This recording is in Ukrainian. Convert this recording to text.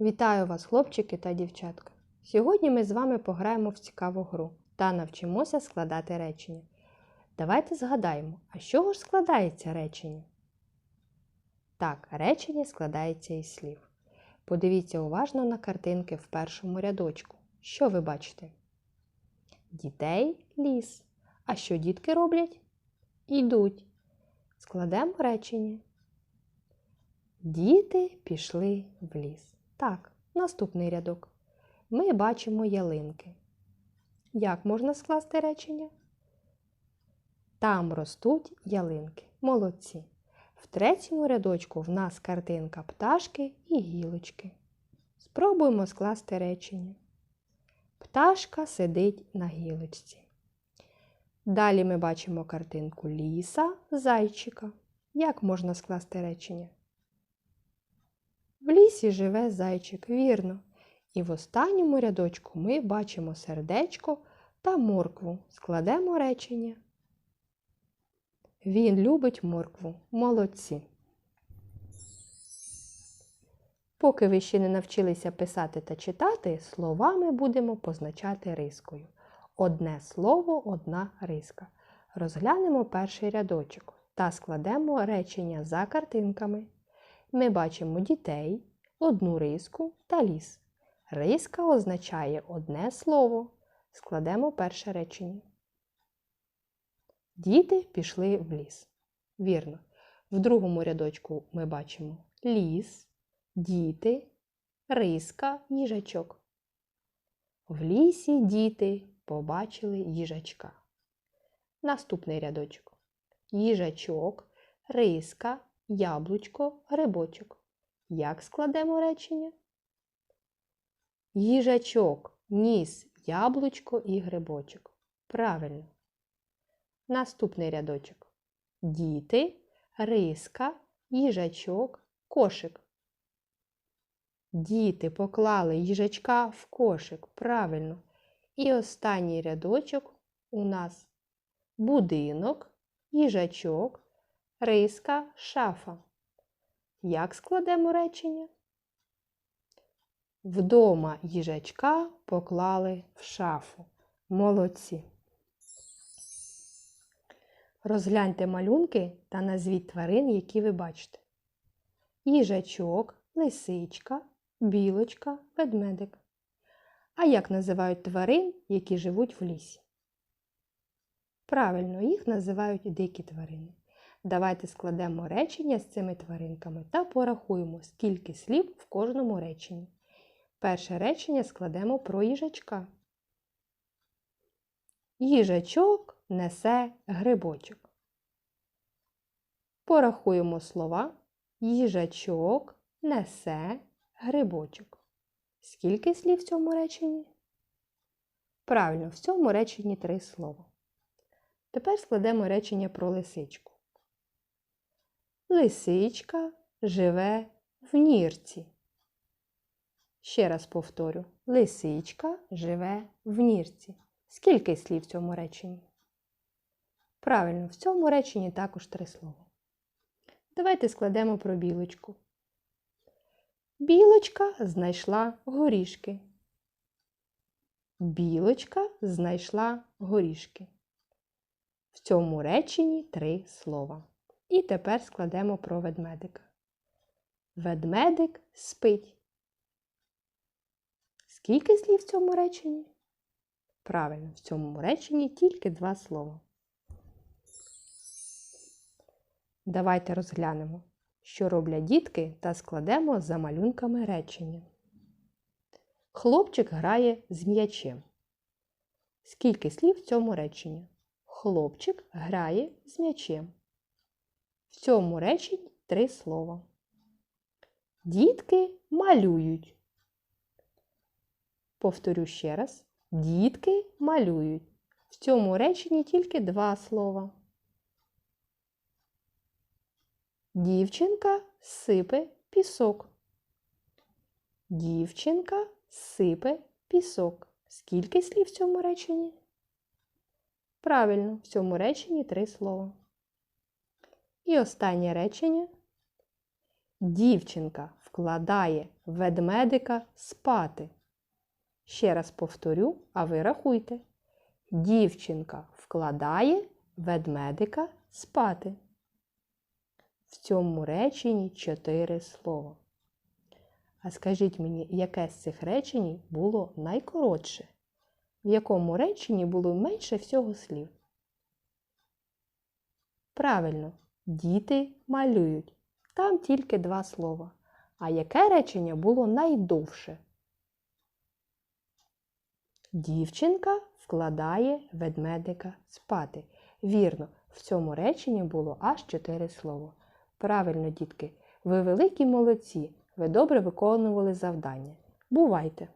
Вітаю вас, хлопчики та дівчатка! Сьогодні ми з вами пограємо в цікаву гру та навчимося складати речення. Давайте згадаємо, а з чого ж складається речення? Так, речення складається із слів. Подивіться уважно на картинки в першому рядочку. Що ви бачите? Дітей ліс. А що дітки роблять? Ідуть. Складемо речення. Діти пішли в ліс. Так, наступний рядок. Ми бачимо ялинки. Як можна скласти речення? Там ростуть ялинки. Молодці. В третьому рядочку в нас картинка пташки і гілочки. Спробуємо скласти речення. Пташка сидить на гілочці. Далі ми бачимо картинку ліса, зайчика. Як можна скласти речення? В лісі живе зайчик, вірно. І в останньому рядочку ми бачимо сердечко та моркву. Складемо речення. Він любить моркву. Молодці. Поки ви ще не навчилися писати та читати, словами будемо позначати рискою. Одне слово, одна риска. Розглянемо перший рядочок та складемо речення за картинками. Ми бачимо дітей, одну риску та ліс. Риска означає одне слово. Складемо перше речення. Діти пішли в ліс. Вірно. В другому рядочку ми бачимо ліс, діти, риска, їжачок. В лісі діти побачили їжачка. Наступний рядочок. Їжачок, риска, яблучко, грибочок. Як складемо речення? Їжачок, ніс, яблучко і грибочок. Правильно. Наступний рядочок. Діти, риска, їжачок, кошик. Діти поклали їжачка в кошик. Правильно. І останній рядочок у нас будинок, їжачок, риска, шафа. Як складемо речення? Вдома їжачка поклали в шафу. Молодці. Розгляньте малюнки та назвіть тварин, які ви бачите. Їжачок, лисичка, білочка, ведмедик. А як називають тварин, які живуть в лісі? Правильно, їх називають дикі тварини. Давайте складемо речення з цими тваринками та порахуємо, скільки слів в кожному реченні. Перше речення складемо про їжачка. Їжачок несе грибочок. Порахуємо слова. Їжачок несе грибочок. Скільки слів в цьому реченні? Правильно, в цьому реченні три слова. Тепер складемо речення про лисичку. Лисичка живе в нірці. Ще раз повторю: лисичка живе в нірці. Скільки слів в цьому реченні? Правильно, в цьому реченні також три слова. Давайте складемо про білочку. Білочка знайшла горішки. Білочка знайшла горішки. В цьому реченні три слова. І тепер складемо про ведмедика. Ведмедик спить. Скільки слів в цьому реченні? Правильно, в цьому реченні тільки два слова. Давайте розглянемо, що роблять дітки, та складемо за малюнками речення. Хлопчик грає з м'ячем. Скільки слів в цьому реченні? Хлопчик грає з м'ячем. В цьому реченні три слова. Дітки малюють. Повторю ще раз. Дітки малюють. В цьому реченні тільки два слова. Дівчинка сипе пісок. Дівчинка сипе пісок. Скільки слів в цьому реченні? Правильно, в цьому реченні три слова. І останнє речення. Дівчинка вкладає ведмедика спати. Ще раз повторю, а ви рахуйте. Дівчинка вкладає ведмедика спати. В цьому реченні чотири слова. А скажіть мені, яке з цих речень було найкоротше? В якому реченні було менше всього слів? Правильно, діти малюють. Там тільки два слова. А яке речення було найдовше? Дівчинка вкладає ведмедика спати. Вірно, в цьому реченні було аж чотири слова. Правильно, дітки, ви великі молодці, ви добре виконували завдання. Бувайте!